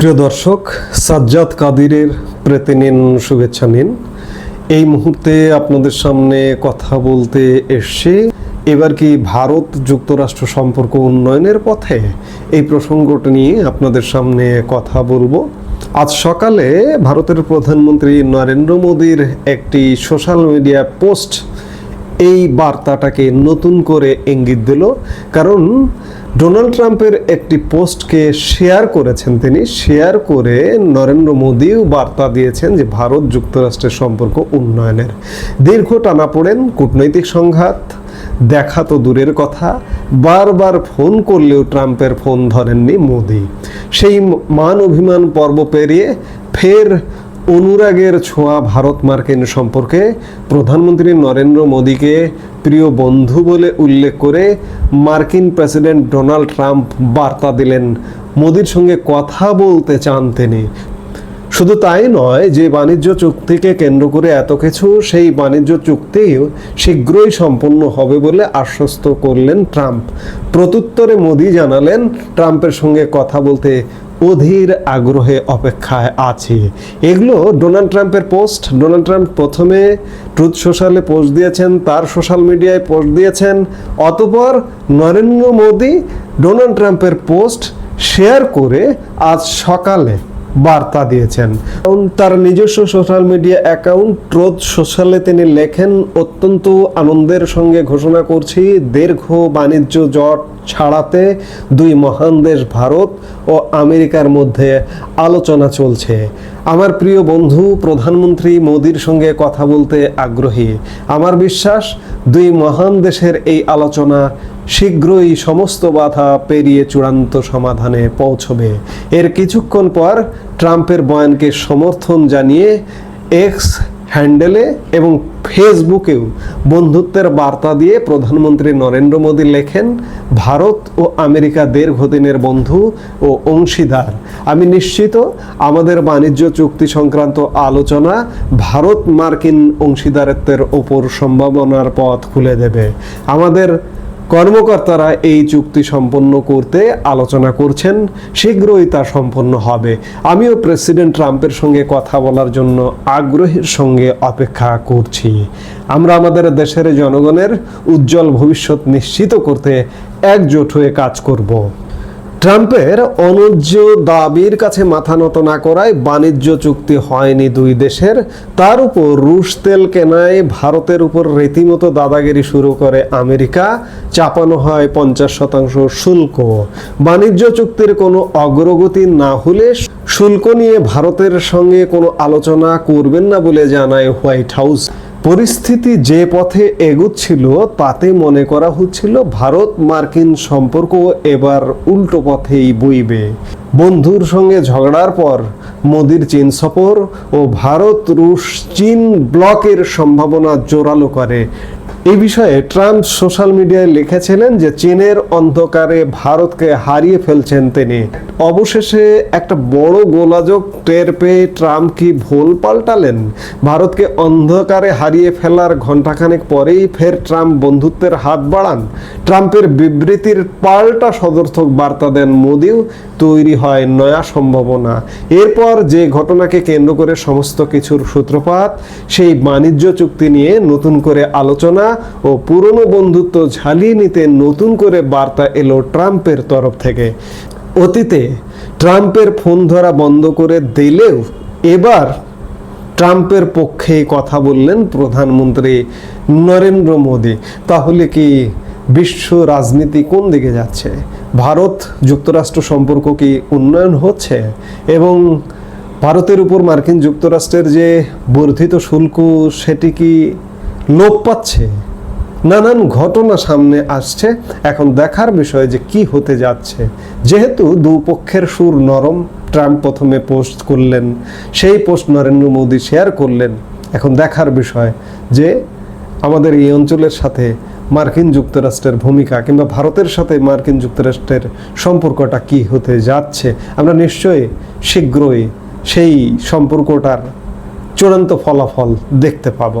প্রিয় দর্শক, সাজ্জাদ কাদিরের প্রতি নিন, শুভেচ্ছা নিন। এই মুহূর্তে আপনাদের সামনে কথা বলতে এসছি। এবার কি ভারত যুক্তরাষ্ট্র সম্পর্ক উন্নয়নের পথে? এই প্রসঙ্গটা নিয়ে আপনাদের সামনে কথা বলব। আজ সকালে ভারতের প্রধানমন্ত্রী নরেন্দ্র মোদীর একটি সোশ্যাল মিডিয়া পোস্ট এই বার্তাটাকে নতুন করে ইঙ্গিত দিল। কারণ ডোনাল্ড ট্রাম্পের একটি পোস্টকে শেয়ার করেছেন তিনি। শেয়ার করে নরেন্দ্র মোদীও বার্তা দিয়েছেন যে ভারত যুক্তরাষ্ট্রের সম্পর্ক উন্নয়নের। দীর্ঘ টানাপোড়েন কূটনৈতিক সংঘাত, দেখা তো দূরের কথা, বারবার ফোন করলেও ট্রাম্পের ফোন ধরেননি মোদি। সেই মান অভিমান পর্ব পেরিয়ে ফের অনুরাগের ছোঁয়া ভারত মার্কিন সম্পর্কে প্রধানমন্ত্রী নরেন্দ্র মোদীকে প্রিয় বন্ধু বলে উল্লেখ করে মার্কিন প্রেসিডেন্ট ডোনাল্ড ট্রাম্প বার্তা দিলেন। মোদির সঙ্গে কথা বলতে চান তিনি। শুধু তাই নয়, যে বাণিজ্য চুক্তিকে কেন্দ্র করে এত কিছু, সেই বাণিজ্য চুক্তিও শীঘ্রই সম্পন্ন হবে বলে আশ্বস্ত করলেন ট্রাম্প। প্রত্যুত্তরে মোদি জানালেন, ট্রাম্পের সঙ্গে কথা বলতে অধীর আগ্রহে অপেক্ষায় আছে। এগুলো ডোনাল্ড ট্রাম্পের পোস্ট। ডোনাল্ড ট্রাম্প প্রথমে ট্রুথ সোশ্যালে পোস্ট দিয়েছেন, তার সোশ্যাল মিডিয়ায় পোস্ট দিয়েছেন। অতপর নরেন্দ্র মোদী ডোনাল্ড ট্রাম্পের পোস্ট শেয়ার করে আজ সকালে বার্তা দিয়েছেন। এবং তার নিজস্ব সোশ্যাল মিডিয়া অ্যাকাউন্ট ট্রোথ সোশ্যালে তিনি লেখেন, অত্যন্ত আনন্দের সঙ্গে ঘোষণা করছি, দীর্ঘ বাণিজ্য জট ছাড়াতে দুই মহান দেশ ভারত ও আমেরিকার মধ্যে আলোচনা চলছে। আমার প্রিয় বন্ধু, প্রধানমন্ত্রী মোদীর সঙ্গে কথা বলতে আগ্রহী। আমার বিশ্বাস, দুই মহান দেশের এই আলোচনা শীঘ্রই সমস্ত বাধা পেরিয়ে চূড়ান্ত সমাধানে পৌঁছবে। এর কিছুক্ষণ পর ট্রাম্পের বয়ানকে সমর্থন জানিয়ে এক্স হ্যান্ডেলে এবং ফেসবুকেও বন্ধুত্বের বার্তা দিয়ে প্রধানমন্ত্রী নরেন্দ্র মোদী লেখেন, ভারত ও আমেরিকা দীর্ঘদিনের বন্ধু ও অংশীদার। আমি নিশ্চিত আমাদের বাণিজ্য চুক্তি সংক্রান্ত আলোচনা ভারত মার্কিন অংশীদারত্বের ওপর সম্ভাবনার পথ খুলে দেবে। আমাদের কর্মকর্তারা এই চুক্তি সম্পন্ন করতে আলোচনা করছেন। শীঘ্রই তা সম্পন্ন হবে। আমিও প্রেসিডেন্ট ট্রাম্পের সঙ্গে কথা বলার জন্য আগ্রহের সঙ্গে অপেক্ষা করছি। আমরা আমাদের দেশের জনগণের উজ্জ্বল ভবিষ্যৎ নিশ্চিত করতে একজোট হয়ে কাজ করব। ট্রাম্পের অনুজ্জ দাবির কাছে মাথা নত না করায় বাণিজ্য চুক্তি হয়নি দুই দেশের। তার উপর রুশ তেল কেনায় ভারতের উপর রীতিমতো দাদাগিরি শুরু করে আমেরিকা। চাপানো হয় পঞ্চাশ শতাংশ শুল্ক। বাণিজ্য চুক্তির কোনো অগ্রগতি না হলে শুল্ক নিয়ে ভারতের সঙ্গে কোনো আলোচনা করবেন না বলে জানায় হোয়াইট হাউস। পরিস্থিতি যে পথে এগুচ্ছিল তাতে মনে করা হচ্ছিল ভারত মার্কিন সম্পর্ক এবার উল্টো পথেই বইবে। বন্ধুর সঙ্গে ঝগড়ার পর মোদির চীন সফর ও ভারত রুশ চীন ব্লকের সম্ভাবনা জোরালো করে। এই বিষয়ে ট্রাম্প সোশ্যাল মিডিয়ায় লিখেছিলেন যে চীনের অন্ধকারে ভারতকে হারিয়ে ফেলছেন তিনি। অবশেষে একটা বড় গোলাযোগ টের পেয়ে ট্রাম্প কি ভুল পাল্টালেন? ভারতকে অন্ধকারে হারিয়ে ফেলার ঘণ্টাখানেক পরেই ফের ট্রাম্প বন্ধুত্বের হাত বাড়ান। ট্রাম্পের বিবৃতির পাল্টা সদর্থক বার্তা দেন মোদিও, তৈরি হয় নয়া সম্ভাবনা। এরপর যে ঘটনাকে কেন্দ্র করে সমস্ত কিছুর সূত্রপাত, সেই বাণিজ্য চুক্তি নিয়ে নতুন করে আলোচনা ও পুরনো বন্ধুত্ব ঝালিয়ে নিতে নতুন করে বার্তা এলো ট্রাম্পের তরফ থেকে। অতীতে ট্রাম্পের ফোন ধরা বন্ধ করে দিলেও এবার ট্রাম্পের পক্ষে কথা বললেন প্রধানমন্ত্রী নরেন্দ্র মোদী। তাহলে কি বিশ্ব রাজনীতি কোন দিকে যাচ্ছে? ভারত যুক্তরাষ্ট্র সম্পর্ক কি উন্নয়ন হচ্ছে? এবং ভারতের উপর মার্কিন যুক্তরাষ্ট্রের যে বর্ধিত শুল্ক, সেটি কি লোপ পাচ্ছে? নানান ঘটনা সামনে আসছে। এখন দেখার বিষয় যে কি হতে যাচ্ছে। যেহেতু দুপক্ষের সুর নরম, ট্রাম্প প্রথমে পোস্ট করলেন, সেই পোস্ট নরেন্দ্র মোদী শেয়ার করলেন। এখন দেখার বিষয় যে আমাদের এই অঞ্চলের সাথে মার্কিন যুক্তরাষ্ট্রের ভূমিকা কিংবা ভারতের সাথে মার্কিন যুক্তরাষ্ট্রের সম্পর্কটা কি হতে যাচ্ছে, আমরা নিশ্চয়ই শীঘ্রই সেই সম্পর্কটার চূড়ান্ত ফলাফল দেখতে পাবো।